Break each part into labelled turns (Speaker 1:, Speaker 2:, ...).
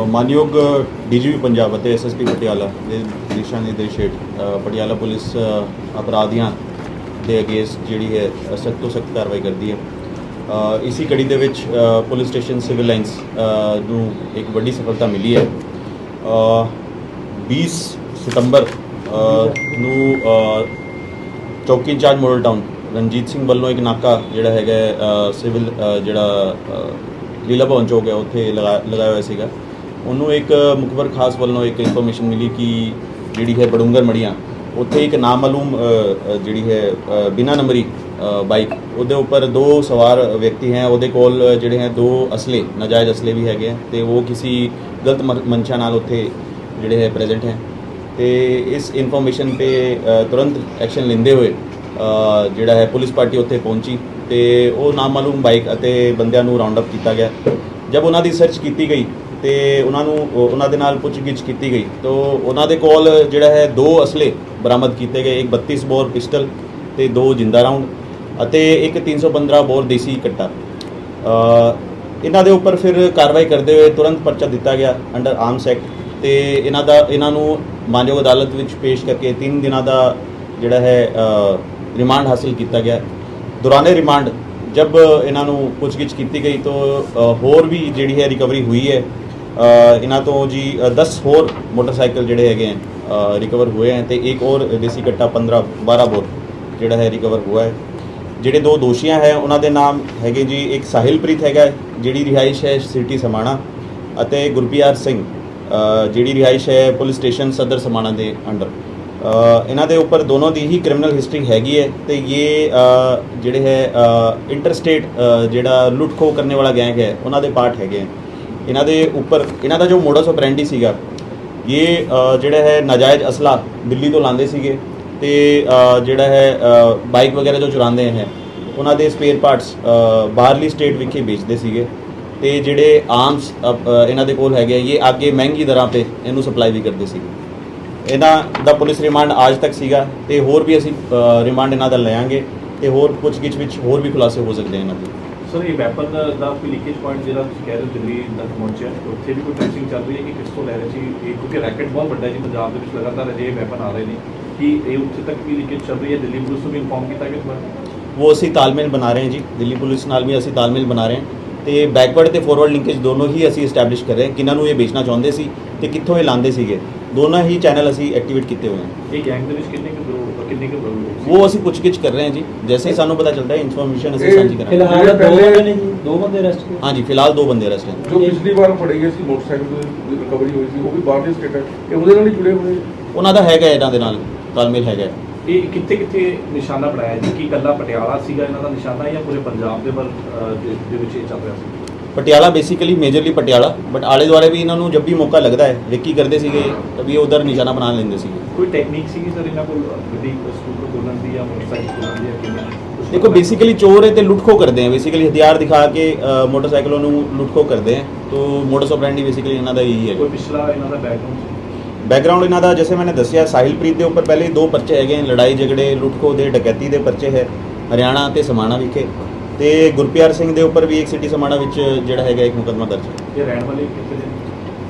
Speaker 1: ਅ, ਮਾਨਯੋਗ ਡੀਜੀਪੀ ਪੰਜਾਬ ਅਤੇ ਐਸਐਸਪੀ ਪਟਿਆਲਾ ਦੇ ਦਿਸ਼ਾ ਨਿਰਦੇਸ਼ ਹੇਠ ਪਟਿਆਲਾ ਪੁਲਿਸ ਅਪਰਾਧੀਆਂ ਦੇ ਅਗੇਂਸਟ ਜਿਹੜੀ ਹੈ ਸਖਤ ਤੋਂ ਸਖਤ ਕਾਰਵਾਈ ਕਰਦੀ ਹੈ। ਅ, ਇਸੀ ਕੜੀ ਦੇ ਵਿੱਚ ਪੁਲਿਸ ਸਟੇਸ਼ਨ ਸਿਵਲ ਲਾਈਨਸ ਨੂੰ ਇੱਕ ਵੱਡੀ ਸਫਲਤਾ ਮਿਲੀ ਹੈ। ਅ, 20 ਸਤੰਬਰ ਨੂੰ ਚੌਕੀ incharge model town Ranjit Singh ਵੱਲੋਂ ਇੱਕ ਨਾਕਾ ਜਿਹੜਾ ਹੈਗਾ ਸਿਵਲ ਜਿਹੜਾ ਲੀਲਾ ਭਵਨ ਚੌਕ ਹੈ ਉੱਥੇ ਲਗਾ- ਲਗਾਇਆ ਹੋਇਆ ਸੀਗਾ। ਉਹਨੂੰ ਇੱਕ ਮੁਖਬਰ ਖਾਸ ਵੱਲੋਂ ਇੱਕ ਇਨਫੋਰਮੇਸ਼ਨ ਮਿਲੀ ਕਿ ਜਿਹੜੀ ਹੈ ਬੜੂੰਗਰ ਮੜੀਆਂ ਉੱਥੇ ਇੱਕ ਨਾਮਾਲੂਮ ਜਿਹੜੀ ਹੈ ਅ, ਬਿਨਾਂ ਨੰਬਰੀ ਬਾਈਕ ਉਹਦੇ ਉੱਪਰ ਦੋ ਸਵਾਰ ਵਿਅਕਤੀ ਹੈ ਉਹਦੇ ਕੋਲ ਜਿਹੜੇ ਹੈ ਦੋ ਅਸਲੇ ਨਾਜਾਇਜ਼ ਅਸਲੇ ਵੀ ਹੈਗੇ ਹੈ ਤੇ ਉਹ ਕਿਸੇ ਗਲਤ ਮਨ- ਮਨਸ਼ਾ ਨਾਲ ਉੱਥੇ ਜਿਹੜੇ ਹੈ ਪ੍ਰੈਜ਼ੈਂਟ ਹੈ ਤੇ ਇਸ ਇਨਫੋਰਮੇਸ਼ਨ ਤੇ ਤੁਰੰਤ ਐਕਸ਼ਨ ਲੈਂਦੇ ਹੋਏ ਜਿਹੜਾ ਹੈ ਪੁਲਿਸ ਪਾਰਟੀ ਉੱਥੇ ਪਹੁੰਚੀ ਤੇ ਉਹ ਨਾਮਾਲੂਮ ਬਾਈਕ ਅਤੇ ਬੰਦਿਆਂ ਨੂੰ ਰਾਉਂਡ ਅਪ ਕੀਤਾ ਗਿਆ। ਜਦ ਉਹਨਾਂ ਦੀ ਸਰਚ ਕੀਤੀ ਗਈ ਤੇ ਉਹਨਾਂ ਨੂੰ, ਉਹਨਾਂ ਦੇ ਨਾਲ ਪੁੱਛਗਿੱਛ ਕੀਤੀ ਗਈ, ਤਾਂ ਉਹਨਾਂ ਦੇ ਕੋਲ ਜਿਹੜਾ ਹੈ ਦੋ ਅਸਲੇ ਬਰਾਮਦ ਕੀਤੇ ਗਏ, ਇੱਕ 32 ਬੋਰ ਪਿਸਟਲ ਤੇ ਦੋ ਜਿੰਦਾ ਰਾਉਂਡ ਅਤੇ ਇੱਕ 315 ਬੋਰ ਦੇਸੀ ਕੱਟਾ। ਇਹਨਾਂ ਦੇ ਉੱਪਰ ਫਿਰ ਕਾਰਵਾਈ ਕਰਦੇ ਹੋਏ ਤੁਰੰਤ ਪਰਚਾ ਦਿੱਤਾ ਗਿਆ ਅੰਡਰ ਆਰਮਸ ਐਕਟ ਤੇ ਇਹਨਾਂ ਦਾ, ਇਹਨਾਂ ਨੂੰ ਮਾਨਯੋਗ ਅਦਾਲਤ ਵਿੱਚ ਪੇਸ਼ ਕਰਕੇ 3 ਦਿਨਾਂ ਦਾ ਜਿਹੜਾ ਹੈ ਰਿਮਾਂਡ ਹਾਸਲ ਕੀਤਾ ਗਿਆ। ਦੌਰਾਨੇ ਰਿਮਾਂਡ ਜਬ ਇਹਨਾਂ ਨੂੰ ਪੁੱਛਗਿੱਛ ਕੀਤੀ ਗਈ ਤਾਂ ਹੋਰ ਵੀ ਜਿਹੜੀ ਹੈ ਰਿਕਵਰੀ ਹੋਈ ਹੈ ਇਹਨਾਂ ਤੋਂ ਜੀ ਅ, 10 ਹੋਰ ਮੋਟਰਸਾਈਕਲ ਜਿਹੜੇ ਹੈਗੇ ਹੈ ਰਿਕਵਰ ਹੋਏ ਹੈ ਤੇ ਇੱਕ ਹੋਰ ਦੇਸੀ ਕੱਟਾ 15 12 ਬੋਰ ਜਿਹੜਾ ਹੈ ਰਿਕਵਰ ਹੋਇਆ ਹੈ। ਜਿਹੜੇ ਦੋ ਦੋਸ਼ੀਆਂ ਹੈ ਉਹਨਾਂ ਦੇ ਨਾਮ ਹੈਗੇ ਜੀ ਇੱਕ ਸਾਹਿਲਪ੍ਰੀਤ ਹੈਗਾ ਜਿਹੜੀ ਰਿਹਾਇਸ਼ ਹੈ ਸਿਟੀ ਸਮਾਣਾ ਅਤੇ ਗੁਰਪਿਆਰ ਸਿੰਘ ਜਿਹੜੀ ਰਿਹਾਇਸ਼ ਹੈ ਪੁਲਿਸ ਸਟੇਸ਼ਨ ਸਦਰ ਸਮਾਣਾ ਦੇ ਅੰਡਰ। ਇਹਨਾਂ ਦੇ ਉੱਪਰ ਦੋਨੋਂ ਦੀ ਹੀ ਕ੍ਰਿਮੀਨਲ ਹਿਸਟਰੀ ਹੈਗੀ ਹੈ ਤੇ ਇਹ ਜਿਹੜੇ ਹੈ ਇੰਟਰਸਟੇਟ ਜਿਹੜਾ ਲੁੱਟ ਖੋਹ ਕਰਨ ਵਾਲਾ ਗੈਂਗ ਹੈ, ਉਹਨਾਂ ਦੇ ਪਾਰਟ ਹੈਗੇ ਹੈ। ਇਹਨਾਂ ਦੇ ਉੱਪਰ, ਇਹਨਾਂ ਦਾ ਜੋ ਮੋਡਸ ਆਪਰੈਂਡੀ ਸੀਗਾ, ਇਹ ਜਿਹੜਾ ਹੈ, ਨਾਜਾਇਜ਼ ਅਸਲਾ ਦਿੱਲੀ ਤੋਂ ਲਾਉਂਦੇ ਸੀਗੇ ਤੇ ਜਿਹੜਾ ਹੈ ਬਾਈਕ ਵਗੈਰਾ ਜੋ ਚੁਰਾਉਂਦੇ ਹੈ, ਉਹਨਾਂ ਦੇ ਸਪੇਅਰ ਪਾਰਟਸ ਬਾਹਰਲੀ ਸਟੇਟ ਵਿਖੇ ਵੇਚਦੇ ਸੀਗੇ ਤੇ ਜਿਹੜੇ ਆਰਮਸ ਇਹਨਾਂ ਦੇ ਕੋਲ ਹੈਗੇ ਇਹ ਅੱਗੇ ਮਹਿੰਗੀ ਦਰਾਂ ਤੇ ਇਹਨੂੰ ਸਪਲਾਈ ਵੀ ਕਰਦੇ ਸੀਗੇ। ਇਹਨਾਂ ਦਾ ਪੁਲਿਸ ਰਿਮਾਂਡ ਅੱਜ ਤੱਕ ਸੀਗਾ ਤੇ ਹੋਰ ਵੀ ਅਸੀਂ ਰਿਮਾਂਡ ਇਹਨਾਂ ਦਾ ਲਵਾਂਗੇ ਤੇ ਹੋਰ ਪੁੱਛਗਿੱਛ ਵਿੱਚ ਹੋਰ ਵੀ ਖੁਲਾਸੇ ਹੋ ਸਕਦੇ ਇਹਨਾਂ ਦੇ।
Speaker 2: ਸਰ ਇਹ ਵੈਪਨ ਦਾ ਕੋਈ ਲੀਕੇਜ ਪੁਆਇੰਟ ਜਿਹੜਾ ਤੁਸੀਂ ਕਹਿ ਰਹੇ ਦਿੱਲੀ ਤੱਕ ਪਹੁੰਚਿਆ ਉੱਥੇ ਵੀ ਕੋਈ ਟੈਸਟਿੰਗ ਚੱਲ ਰਹੀ ਹੈ ਕਿ ਕਿਸ ਤੋਂ ਲੈ ਰਹੇ ਸੀ? ਇਹ ਕਿਉਂਕਿ ਰੈਕਟ ਬਹੁਤ ਵੱਡਾ ਜੀ ਪੰਜਾਬ ਦੇ ਵਿੱਚ ਲਗਾਤਾਰ ਅਜਿਹੇ ਵੈਪਨ ਆ ਰਹੇ ਨੇ। ਕਿ ਇਹ ਉੱਥੇ ਤੱਕ ਵੀ ਲੀਕੇਜ ਚੱਲ ਰਹੀ ਹੈ? ਦਿੱਲੀ ਪੁਲਿਸ ਨੂੰ ਵੀ ਇਨਫੋਰਮ ਕੀਤਾ ਇਸ ਬਾਰੇ?
Speaker 1: ਉਹ ਅਸੀਂ ਤਾਲਮੇਲ ਬਣਾ ਰਹੇ ਹਾਂ ਜੀ। ਦਿੱਲੀ ਪੁਲਿਸ ਨਾਲ ਵੀ ਅਸੀਂ ਤਾਲਮੇਲ ਬਣਾ ਰਹੇ ਹਾਂ ਤੇ ਬੈਕਵਰਡ ਤੇ ਫਾਰਵਰਡ ਲਿੰਕੇਜ ਦੋਨੋਂ ਹੀ ਅਸੀਂ ਐਸਟੈਬਲਿਸ਼ ਕਰ ਰਹੇ ਹਾਂ ਕਿਹਨਾਂ ਨੂੰ ਇਹ ਵੇਚਣਾ ਚਾਹੁੰਦੇ ਸੀ ਤੇ ਕਿੱਥੋਂ ਇਹ ਲਾਉਂਦੇ ਸੀਗੇ। ਦੋਨੋਂ ਹੀ ਚੈਨਲ ਅਸੀਂ ਐਕਟੀਵੇਟ ਕੀਤੇ ਹੋਏ ਹਨ
Speaker 2: ਇਹ ਗੈਂਗ ਦੇ ਵਿੱਚ ਕਿੰਨੇ ਕੁ ਗਰੋਹ ਕਿੰਨੇ ਕੁ ਗਰੋਹ
Speaker 1: ਉਹ ਅਸੀਂ ਪੁੱਛਗਿੱਛ ਕਰ ਰਹੇ ਹਾਂ ਜੀ। ਜੈਸੇ ਹੀ ਸਾਨੂੰ ਪਤਾ ਚੱਲਦਾ ਹੈ ਇਨਫੋਰਮੇਸ਼ਨ ਅਸੀਂ ਸਾਂਝੀ ਕਰਾਂਗੇ।
Speaker 3: ਫਿਲਹਾਲ ਦੋ ਬੰਦੇ ਨੇ ਜੀ। ਦੋ ਬੰਦੇ ਅਰੈਸਟ ਕੀਤੇ।
Speaker 1: ਹਾਂਜੀ ਫਿਲਹਾਲ ਦੋ ਬੰਦੇ ਅਰੈਸਟ ਹਨ
Speaker 4: ਜੋ ਪਿਛਲੀ ਵਾਰ ਫੜੇ ਗਏ ਸੀ ਮੋਟਰਸਾਈਕਲ ਦੀ ਰਿਕਵਰੀ ਹੋਈ ਸੀ ਉਹ ਵੀ ਬਾਹਰਲੇ ਸਟੇਟ ਹੈ। ਇਹ ਉਹਦੇ ਨਾਲ ਹੀ ਜੁੜੇ ਹੋਏ।
Speaker 1: ਉਹਨਾਂ ਦਾ ਹੈਗਾ ਇਹਨਾਂ ਦੇ ਨਾਲ ਤਾਲਮੇਲ ਹੈਗਾ ਹੈ।
Speaker 2: ਇਹ ਕਿੱਥੇ ਕਿੱਥੇ ਨਿਸ਼ਾਨਾ ਬਣਾਇਆ ਜੀ? ਕਿ ਇਕੱਲਾ ਪਟਿਆਲਾ ਸੀਗਾ ਇਹਨਾਂ ਦਾ ਨਿਸ਼ਾਨਾ ਜਾਂ ਪੂਰੇ ਪੰਜਾਬ ਦੇ ਵੱਲ ਅਹ, ਦੇ ਦੇ ਵਿੱਚ ਇਹ ਚੱਲ ਰਿਹਾ ਸੀ?
Speaker 1: Patiala basically majorly Patiala but ਆਲੇ ਦੁਆਲੇ ਵੀ ਇਹਨਾਂ ਨੂੰ ਜਬ ਵੀ ਮੌਕਾ ਲੱਗਦਾ ਹੈ ਰੇਕੀ ਕਰਦੇ ਸੀਗੇ ਤभी ਉਧਰ ਨਿਸ਼ਾਨਾ ਬਣਾ ਲੈਂਦੇ ਸੀਗੇ।
Speaker 2: ਕੋਈ ਟੈਕਨੀਕ ਸੀਗੀ ਸਰ ਇਹਨਾਂ ਕੋਲ? ਗੱਡੀ ਸਕੂਟਰ ਖੋਲਣ ਦੀ ਜਾਂ ਮੋਟਰਸਾਈਕਲ ਖੋਲਣ ਦੀ ਜਾਂ ਕਿਵੇਂ?
Speaker 1: ਦੇਖੋ? ਬੇਸਿਕਲੀ ਚੋਰ ਹੈ ਤੇ ਲੁੱਟਖੋ ਕਰਦੇ ਹੈ ਬੇਸਿਕਲੀ ਹਥਿਆਰ ਦਿਖਾ ਕੇ ਮੋਟਰਸਾਈਕਲੋਂ ਨੂੰ ਲੁੱਟਖੋ ਕਰਦੇ ਹੈ ਤੋ ਮੋਟਰਸ ਆਪਰੈਂਡੀ ਬੇਸਿਕਲੀ ਇਹਨਾਂ ਦਾ ਇਹੀ ਹੈ।
Speaker 2: ਕੋਈ ਪਿਛਲਾ ਇਹਨਾਂ ਦਾ ਬੈਕਗ੍ਰਾਉਂਡ
Speaker 1: ਬੈਕਗ੍ਰਾਉਂਡ ਇਹਨਾਂ ਦਾ ਜਿਵੇਂ ਮੈंने ਦੱਸਿਆ ਸਾਹਿਲਪ੍ਰੀਤ ਦੇ ਉੱਪਰ ਪਹਿਲੇ ਦੋ ਪਰਚੇ ਹੈਗੇ ਲੜਾਈ ਝਗੜੇ ਲੁੱਟਖੋ ਦੇ ਡਕੈਤੀ ਦੇ ਪਰਚੇ ਹੈ ਹਰਿਆਣਾ ਤੇ ਸਮਾਣਾ ਵਿਖੇ। ਤੇ ਗੁਰਪਿਆਰ ਸਿੰਘ ਦੇ ਉੱਪਰ ਵੀ ਇੱਕ ਸਿਟੀ ਸਮਾਣਾ ਵਿੱਚ ਜਿਹੜਾ ਹੈਗਾ ਇੱਕ ਮੁਕੱਦਮਾ ਦਰਜ ਹੈ।
Speaker 2: ਇਹ ਰਹਿਣ ਵਾਲੇ ਕਿੱਥੇ ਦੇ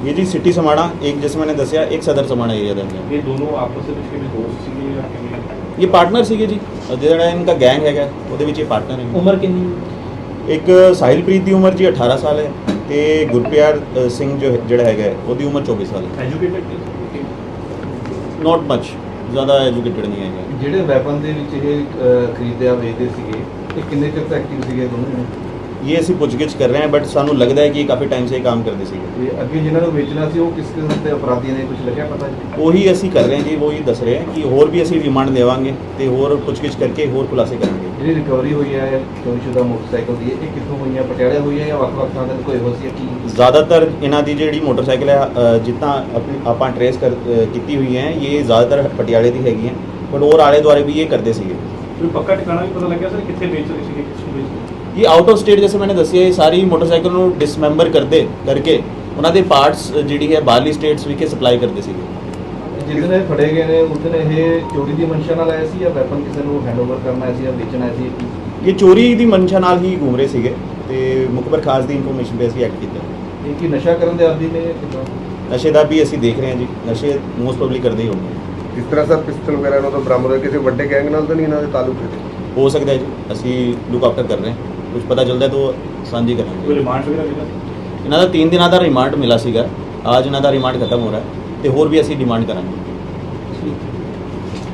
Speaker 2: ਨੇ?
Speaker 1: ਇਹ ਜੀ ਸਿਟੀ ਸਮਾਣਾ ਇੱਕ ਜਿਸ ਮੈंने ਦੱਸਿਆ ਇੱਕ ਸਦਰ ਸਮਾਣਾ ਏਰੀਆ ਦਾ ਹੈ
Speaker 2: ਇਹ ਦੋਨੋਂ ਆਪਸ ਦੇ ਵਿੱਚ ਕਿਵੇਂ ਦੋਸਤ ਸੀਗੇ ਜਾਂ ਕਿਵੇਂ?
Speaker 1: ਇਹ ਪਾਰਟਨਰ ਸੀਗੇ ਜੀ। ਜਿਹੜਾ ਇਹਨਾਂ ਗੈਂਗ ਹੈਗਾ ਉਹਦੇ ਵਿੱਚ ਇਹ ਪਾਰਟਨਰ ਹੈ
Speaker 3: ਉਮਰ ਕਿੰਨੀ?
Speaker 1: ਇੱਕ ਸਾਹਿਲਪ੍ਰੀਤ ਦੀ ਉਮਰ ਜੀ 18 ਸਾਲ ਹੈ ਤੇ ਗੁਰਪਿਆਰ ਅ, ਸਿੰਘ ਜੋ ਹੈ- ਜਿਹੜਾ ਹੈਗਾ ਹੈ, ਉਹਦੀ ਉਮਰ 24 ਸਾਲ ਹੈ।
Speaker 2: ਐਜੂਕੇਟਡ
Speaker 1: ਨਾਟ ਮੱਚ ਜ਼ਿਆਦਾ ਐਜੂਕੇਟਡ ਨਹੀਂ ਹੈਗਾ।
Speaker 5: ਜਿਹੜੇ ਵੈਪਨ ਦੇ ਵਿੱਚ ਇਹ ਅਹ, ਖਰੀਦਿਆ ਵੇਚਦੇ ਸੀਗੇ ਇਹ ਕਿੰਨੇ ਚਿਰ ਤੋਂ ਐਕਟਿਵ ਸੀਗੇ ਦੋਨੋਂ
Speaker 1: ਇਹ ਅਸੀਂ ਪੁੱਛਗਿੱਛ ਕਰ ਰਹੇ ਹਾਂ ਬਟ ਸਾਨੂੰ ਲੱਗਦਾ ਹੈ ਕਿ ਇਹ ਕਾਫੀ ਟਾਈਮ ਸੇ ਇਹ ਕੰਮ ਕਰਦੇ ਸੀਗੇ।
Speaker 5: ਤੇ ਅੱਗੇ ਜਿਨ੍ਹਾਂ ਨੂੰ ਵੇਚਣਾ ਸੀ ਉਹ ਕਿਸ ਕਿਸਮ ਦੇ ਅਪਰਾਧੀਆਂ ਨੇ ਕੁਝ ਲੱਗਿਆ ਪਤਾ ਜੀ?
Speaker 1: ਉਹੀ ਅਸੀਂ ਕਰ ਰਹੇ ਹਾਂ ਜੀ ਉਹੀ ਦੱਸ ਰਹੇ ਹਾਂ ਕਿ ਹੋਰ ਵੀ ਅਸੀਂ ਰਿਮਾਂਡ ਦੇਵਾਂਗੇ ਤੇ ਹੋਰ ਪੁੱਛਗਿੱਛ ਕਰਕੇ ਹੋਰ ਖੁਲਾਸੇ ਕਰਾਂਗੇ।
Speaker 5: ਜਿਹੜੀ ਰਿਕਵਰੀ ਹੋਈ ਹੈ ਚੋਰੀਸ਼ੁਦਾ ਮੋਟਰਸਾਈਕਲ ਦੀ ਇਹ ਕਿੱਥੋਂ ਹੋਈਆਂ ਪਟਿਆਲੇ ਹੋਈ ਹੈ ਜਾਂ ਵੱਖ-ਵੱਖ ਥਾਂ ਤੇ ਕੋਈ ਹੋ ਸੀ ਕੀ?
Speaker 1: ਜ਼ਿਆਦਾਤਰ ਇਹਨਾਂ ਦੀ ਜਿਹੜੀ ਮੋਟਰਸਾਈਕਲ ਹੈ ਅ, ਜਿੱਦਾਂ ਆਪਣੀ ਆਪਾਂ ਟਰੇਸ ਕਰ ਅ, ਕੀਤੀ ਹੋਈ ਹੈ ਇਹ ਜ਼ਿਆਦਾਤਰ ਪਟਿਆਲੇ ਦੀ ਹੈਗੀ ਹੈ ਬਟ ਹੋਰ ਆਲੇ ਦੁਆਲੇ ਵੀ ਇਹ ਕਰਦੇ ਸੀਗੇ।
Speaker 2: ਕੋਈ ਪੱਕਾ ਠਿਕਾਣਾ ਵੀ ਪਤਾ ਲੱਗਿਆ ਸਰ ਕਿੱਥੇ ਵੇਚ ਰਹੇ ਸੀਗੇ ਕਿਸ ਨੂੰ ਵੇਚ ਰਹੇ
Speaker 1: ਇਹ ਆਊਟ ਆਫ ਸਟੇਟ ਜਿਵੇਂ ਮੈंने ਦੱਸਿਆ ਇਹ ਸਾਰੀ ਮੋਟਰਸਾਈਕਲ ਨੂੰ ਡਿਸਮੈਂਬਰ ਕਰਦੇ ਕਰਕੇ ਉਹਨਾਂ ਦੇ ਪਾਰਟਸ ਜਿਹੜੀ ਹੈ ਬਾਹਰਲੀ ਸਟੇਟਸ ਵਿਖੇ ਸਪਲਾਈ ਕਰਦੇ ਸੀਗੇ।
Speaker 5: ਜਿਸ ਦਿਨ ਇਹ ਫੜੇ ਗਏ ਨੇ ਉਸ ਦਿਨ ਇਹ ਚੋਰੀ ਦੀ ਮਨਸ਼ਾ ਨਾਲ ਆਇਆ ਸੀ ਜਾਂ ਵੈਪਨ ਕਿਸੇ ਨੂੰ ਹੈਂਡਓਵਰ ਕਰਨਾ ਆਇਆ ਸੀ ਜਾਂ ਵੇਚਣਾ ਆਇਆ ਸੀ?
Speaker 1: ਇਹ ਚੋਰੀ ਦੀ ਮਨਸ਼ਾ ਨਾਲ ਹੀ ਘੁੰਮ ਰਹੇ ਸੀਗੇ ਤੇ ਮੁਖਬਰ ਖਾਸ ਦੀ ਇਨਫੋਰਮੇਸ਼ਨ ਤੇ ਅਸੀਂ ਐਕਟ ਕੀਤਾ।
Speaker 5: ਇਹ ਕੀ ਨਸ਼ਾ ਕਰਨ ਦੇ ਆਦੀ ਨੇ ਕਿੱਦਾਂ?
Speaker 1: ਨਸ਼ੇ ਦਾ ਵੀ ਅਸੀਂ ਦੇਖ ਰਹੇ ਹਾਂ ਜੀ ਨਸ਼ੇ ਮੋਸਟ ਪ੍ਰੋਬਬਲੀ ਕਰਦੇ ਹੀ ਹੋਣਗੇ।
Speaker 6: ਜਿਸ ਤਰ੍ਹਾਂ ਸਰ ਪਿਸਟਲ ਵਗੈਰਾ ਇਹਨਾਂ ਤੋਂ ਬਰਾਮਦ ਹੋਏ ਕਿਸੇ ਵੱਡੇ ਗੈਂਗ ਨਾਲ ਤਾਂ ਨਹੀਂ ਇਹਨਾਂ ਦੇ ਤਾਲੁਕ ਹੈ
Speaker 1: ਹੋ ਸਕਦਾ ਹੈ ਜੀ ਅਸੀਂ ਲੁੱਕ ਆਫਟਰ ਕਰ ਰਹੇ ਹਾਂ। ਕੁਝ ਪਤਾ ਚੱਲਦਾ ਤਾਂ ਸਾਂਝੀ
Speaker 2: ਕੋਈ
Speaker 1: ਕਰਾਂਗੇ
Speaker 2: ਰਿਮਾਂਡ ਵਗੈਰਾ
Speaker 1: ਇਹਨਾਂ ਦਾ 3 ਦਿਨਾਂ ਦਾ ਰਿਮਾਂਡ ਮਿਲਾ ਸੀਗਾ। ਅੱਜ ਇਹਨਾਂ ਦਾ ਰਿਮਾਂਡ ਖਤਮ ਹੋ ਰਿਹਾ ਹੈ ਤੇ ਹੋਰ ਵੀ ਅਸੀਂ ਡਿਮਾਂਡ ਕਰਾਂਗੇ।